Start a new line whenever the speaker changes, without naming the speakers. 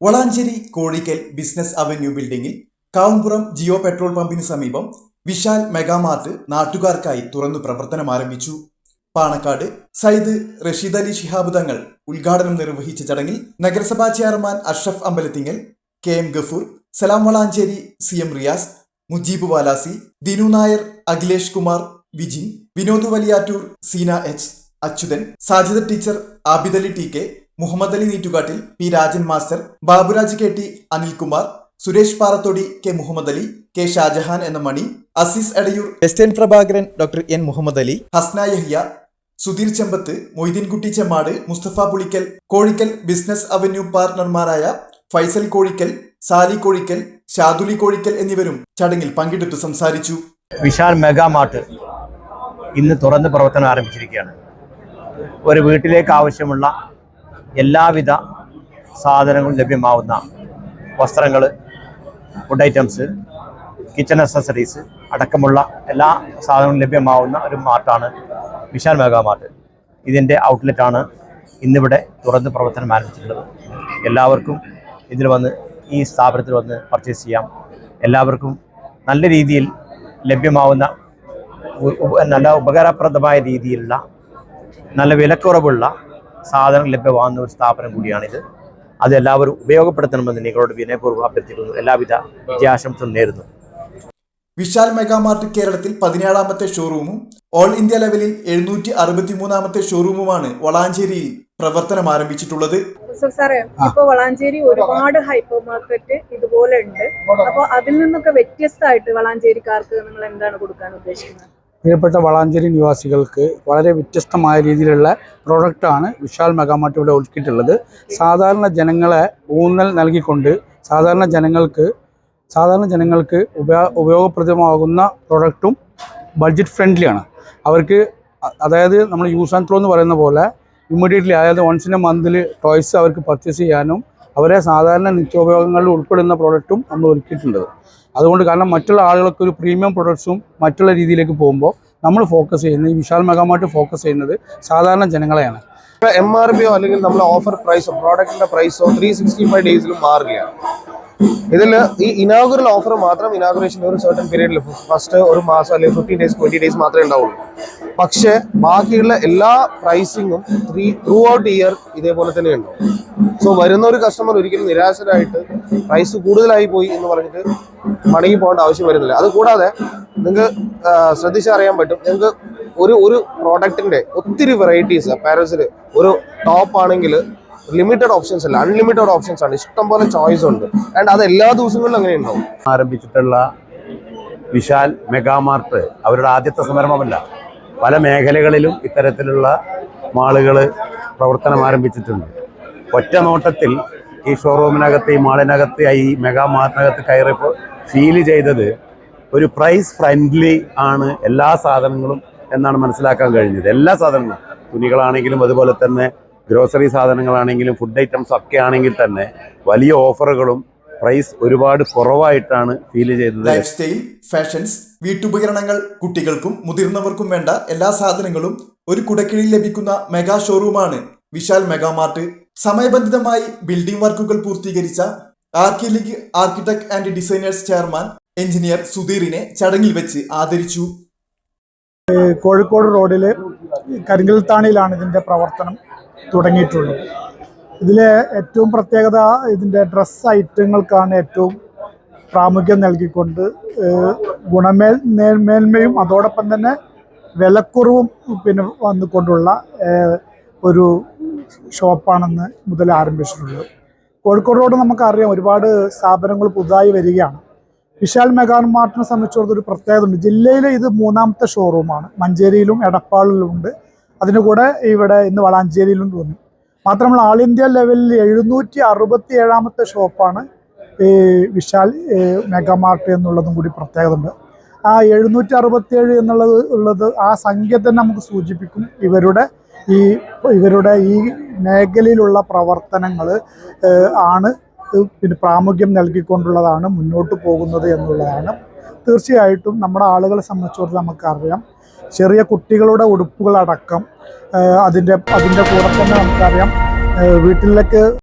Valanchery Kozhikkal business avenue ബിൽഡിംഗിൽ Kavumpuram Jio petrol പമ്പിന് സമീപം വിശാൽ മെഗാമാർട്ട് നാട്ടുകാർക്കായി തുറന്നു പ്രവർത്തനം ആരംഭിച്ചു. പാണക്കാട് സയ്യിദ് റഷീദ് അലി ശിഹാബ് തങ്ങൾ ഉദ്ഘാടനം നിർവഹിച്ച ചടങ്ങിൽ നഗരസഭാ chairman Ashraf Ambalathingal K M Gafoor Salam Valanchery C M Riyas Mujeeb Valasi Dinu Nair Akhilesh Kumar Vijin Vinod Valiyattoor Seena H Achuthan Sajida teacher Abidali T K Muhammad Ali Neettukattil P Rajan master Baburaj K T Anilkumar Suresh Parathodi K Muhammad Ali K Shajahan എന്ന Mani Aziz Edayur western Prabhakaran doctor N Muhammad Ali Hasna Yahya Sudheer Chembath Moideenkutty Chemmad Musthafa Pulikkal Kozhikkal business avenue പാർട്ണർമാരായ Faisal Kozhikkal Sali Kozhikkal Shaduli Kozhikkal എന്നിവരും ചടങ്ങിൽ പങ്കെടുത്തു സംസാരിച്ചു.
Vishal mega mart ഇന്ന് തുറന്ന് പ്രവർത്തനം ആരംഭിച്ചിരിക്കുകയാണ്. ഒരു വീട്ടിലേക്ക് ആവശ്യമുള്ള എല്ലാവിധ സാധനങ്ങളും ലഭ്യമാവുന്ന വസ്ത്രങ്ങൾ ഫുഡ് ഐറ്റംസ് കിച്ചൺ അക്സസറീസ് അടക്കമുള്ള എല്ലാ സാധനങ്ങളും ലഭ്യമാവുന്ന ഒരു മാർട്ടാണ് വിശാൽ മെഗാ മാർട്ട്. ഇതിന്റെ ഔട്ട്ലെറ്റാണ് ഇന്നിവിടെ തുറന്ന് പ്രവർത്തനം ആരംഭിച്ചിട്ടുള്ളത്. എല്ലാവർക്കും ഇതിൽ വന്ന് ഈ സ്ഥാപനത്തിൽ വന്ന് പർച്ചേസ് ചെയ്യാം. എല്ലാവർക്കും നല്ല രീതിയിൽ ലഭ്യമാവുന്ന നല്ല ഉപകാരപ്രദമായ രീതിയിലുള്ള നല്ല വിലക്കുറവുള്ള സാധനം ലഭ്യമാകുന്ന ഒരു സ്ഥാപനം കൂടിയാണിത്. അത് എല്ലാവരും ഉപയോഗപ്പെടുത്തണമെന്ന് നിങ്ങളോട് വിനയപൂർവം അഭ്യർത്ഥിക്കുന്നു. എല്ലാവിധ വിദ്യാശംസം നേരുന്നു.
വിശാൽ മെഗാമാർട്ട് കേരളത്തിൽ പതിനേഴാമത്തെ ഷോറൂമും ഓൾ ഇന്ത്യ ലെവലിൽ എഴുന്നൂറ്റി അറുപത്തി മൂന്നാമത്തെ ഷോറൂമുമാണ് വളാഞ്ചേരിയിൽ പ്രവർത്തനം ആരംഭിച്ചിട്ടുള്ളത്.
സാറേ ഇപ്പൊ വളാഞ്ചേരി ഒരുപാട് ഹൈപ്പർ മാർക്കറ്റ് ഇതുപോലെ ഉണ്ട് അപ്പൊ അതിൽ നിന്നൊക്കെ വ്യത്യസ്തമായിട്ട് വളാഞ്ചേരിക്കാർക്ക് നിങ്ങൾ എന്താണ് കൊടുക്കാൻ ഉദ്ദേശിക്കുന്നത്?
പ്രിയപ്പെട്ട വളാഞ്ചേരി നിവാസികൾക്ക് വളരെ വ്യത്യസ്തമായ രീതിയിലുള്ള പ്രോഡക്റ്റാണ് വിശാൽ മെഗാമാർട്ട് ഇവിടെ ഒരുക്കിയിട്ടുള്ളത്. സാധാരണ ജനങ്ങളെ ഊന്നൽ നൽകിക്കൊണ്ട് സാധാരണ ജനങ്ങൾക്ക് സാധാരണ ജനങ്ങൾക്ക് ഉപയോ ഉപയോഗപ്രദമാകുന്ന പ്രൊഡക്റ്റും ബഡ്ജറ്റ് ഫ്രണ്ട്ലിയാണ് അവർക്ക് അതായത് നമ്മൾ യൂസ് ആൻഡ് ത്രോ എന്ന് പറയുന്ന പോലെ ഇമ്മീഡിയറ്റ്ലി അതായത് വൺസ് ഇൻ എ മന്തിൽ ടോയ്സ് അവർക്ക് പർച്ചേസ് ചെയ്യാനും അവരെ സാധാരണ നിത്യോപയോഗങ്ങളിൽ ഉൾപ്പെടുന്ന പ്രോഡക്റ്റും നമ്മൾ ഒരുക്കിയിട്ടുണ്ട്. അതുകൊണ്ട് കാരണം മറ്റുള്ള ആളുകൾക്ക് ഒരു പ്രീമിയം പ്രൊഡക്ട്സും മറ്റുള്ള രീതിയിലേക്ക് പോകുമ്പോൾ നമ്മൾ ഫോക്കസ് ചെയ്യുന്നത് ഈ വിശാൽ മെഗാമാർട്ട് ഫോക്കസ് ചെയ്യുന്നത് സാധാരണ ജനങ്ങളെയാണ്.
എം ആർ പിയോ അല്ലെങ്കിൽ നമ്മുടെ ഓഫർ പ്രൈസോ പ്രോഡക്റ്റിന്റെ പ്രൈസോ ത്രീ സിക്സ്റ്റി ഫൈവ് ഡേയ്സിലും മാറുകയാണ്. ഇതിൽ ഈ ഇനാഗുറൽ ഓഫർ മാത്രം ഇനാഗുറേഷൻ ഒരു സർട്ടൺ പീരീഡിൽ ഫസ്റ്റ് ഒരു മാസം അല്ലെങ്കിൽ ഫിഫ്റ്റീൻ ഡേയ്സ് ട്വന്റി ഡേയ്സ് മാത്രമേ ഉണ്ടാവുള്ളൂ. പക്ഷെ ബാക്കിയുള്ള എല്ലാ പ്രൈസിങ്ങും ത്രീ ത്രൂ ഔട്ട് ഇയർ ഇതേപോലെ തന്നെ ഉണ്ടാവും. സോ വരുന്ന ഒരു കസ്റ്റമർ ഒരിക്കലും നിരാശരായിട്ട് പ്രൈസ് കൂടുതലായി പോയി എന്ന് പറഞ്ഞിട്ട് മടങ്ങി പോകേണ്ട ആവശ്യം വരുന്നില്ല. അത് കൂടാതെ നിങ്ങൾക്ക് ശ്രദ്ധിച്ചറിയാൻ പറ്റും. നിങ്ങൾക്ക് ഒരു ഒരു പ്രോഡക്റ്റിന്റെ ഒത്തിരി വെറൈറ്റീസ് അപ്പാരൽസിൽ ഒരു ടോപ്പ് ആണെങ്കിൽ ലിമിറ്റഡ് ഓപ്ഷൻസ് അല്ല അൺലിമിറ്റഡ് ഓപ്ഷൻസ് ആണ്. ഇഷ്ടംപോലെ ചോയ്സ് ഉണ്ട്. ആൻഡ് അത് എല്ലാ ദിവസങ്ങളിലും അങ്ങനെ ഉണ്ടാവും.
ആരംഭിച്ചിട്ടുള്ള വിശാൽ മെഗാമാർട്ട് അവരുടെ ആദ്യത്തെ സംരംഭമല്ല. പല മേഖലകളിലും ഇത്തരത്തിലുള്ള മാളുകൾ പ്രവർത്തനം ആരംഭിച്ചിട്ടുണ്ട്. ഒറ്റ നോട്ടത്തിൽ ഈ ഷോറൂമിനകത്ത് ഈ മാളിനകത്ത് ഈ മെഗാ മാർട്ടിനകത്ത് കയറിയപ്പോൾ ഫീൽ ചെയ്തത് ഒരു പ്രൈസ് ഫ്രണ്ട്ലി ആണ് എല്ലാ സാധനങ്ങളും എന്നാണ് മനസ്സിലാക്കാൻ കഴിഞ്ഞത്. എല്ലാ സാധനങ്ങളും. തുണികളാണെങ്കിലും അതുപോലെ തന്നെ ഗ്രോസറി സാധനങ്ങളാണെങ്കിലും ഫുഡ് ഐറ്റംസ് ഒക്കെ ആണെങ്കിൽ തന്നെ വലിയ ഓഫറുകളും പ്രൈസ് ഒരുപാട് കുറവായിട്ടാണ് ഫീൽ ചെയ്തത്.
ലൈഫ് സ്റ്റൈൽ ഫാഷൻസ് വീട്ടുപകരണങ്ങൾ കുട്ടികൾക്കും മുതിർന്നവർക്കും വേണ്ട എല്ലാ സാധനങ്ങളും ഒരു കുടക്കീഴിൽ ലഭിക്കുന്ന മെഗാ ഷോറൂമാണ് വിശാൽ മെഗാമാർട്ട് സമയബന്ധിതമായി ബിൽഡിംഗ് വർക്കുകൾ പൂർത്തീകരിച്ച archi league architect and designers chairman engineer സുധീറിനെ ചടങ്ങിൽ വെച്ച് ആദരിച്ചു.
കോഴിക്കോട് റോഡിൽ കരിങ്കൽത്താണിയിലാണ് ഇതിന്റെ പ്രവർത്തനം തുടങ്ങിയിട്ടുള്ളത്. ഇതിലെ ഏറ്റവും പ്രത്യേകത ഇതിന്റെ ഡ്രസ്സ് ഐറ്റങ്ങൾക്കാണ് ഏറ്റവും പ്രാമുഖ്യം നൽകിക്കൊണ്ട് ഗുണമേൽ മേന്മയും അതോടൊപ്പം തന്നെ വിലക്കുറവും പിന്നെ വന്നുകൊണ്ടുള്ള ഒരു ഷോപ്പാണെന്ന് മുതൽ ആരംഭിച്ചിട്ടുള്ളത്. കോഴിക്കോട് റോഡ് നമുക്കറിയാം ഒരുപാട് സ്ഥാപനങ്ങൾ പുതുതായി വരികയാണ്. വിശാൽ മെഗാൻ മാർട്ടിനെ സംബന്ധിച്ചിടത്തോളം ഒരു പ്രത്യേകത ഉണ്ട് ജില്ലയിലെ ഇത് മൂന്നാമത്തെ ഷോറൂമാണ് മഞ്ചേരിയിലും എടപ്പാളിലും ഉണ്ട്. അതിന് കൂടെ ഇവിടെ ഇന്ന് വളാഞ്ചേരിയിലും തോന്നി. മാത്രമല്ല ആൾ ഇന്ത്യ ലെവലിൽ എഴുന്നൂറ്റി അറുപത്തി ഏഴാമത്തെ ഷോപ്പാണ് ഈ വിശാൽ മെഗാമാർട്ട് മെഗാ മാർട്ട് എന്നുള്ളതും കൂടി പ്രത്യേകത ഉണ്ട് ആ എഴുന്നൂറ്റി അറുപത്തിയേഴ് എന്നുള്ളത് ഉള്ളത് ആ സംഖ്യ തന്നെ നമുക്ക് സൂചിപ്പിക്കും. ഇവരുടെ ഈ ഇവരുടെ ഈ മേഖലയിലുള്ള പ്രവർത്തനങ്ങൾ ആണ് പിന്നെ പ്രാമുഖ്യം നൽകിക്കൊണ്ടുള്ളതാണ് മുന്നോട്ട് പോകുന്നത് എന്നുള്ളതാണ്. തീർച്ചയായിട്ടും നമ്മുടെ ആളുകളെ സംബന്ധിച്ചിടത്തോളം നമുക്കറിയാം. ചെറിയ കുട്ടികളുടെ ഉടുപ്പുകളടക്കം അതിന്റെ അതിന്റെ കൂടെ തന്നെ നമുക്കറിയാം. വീട്ടിലേക്ക്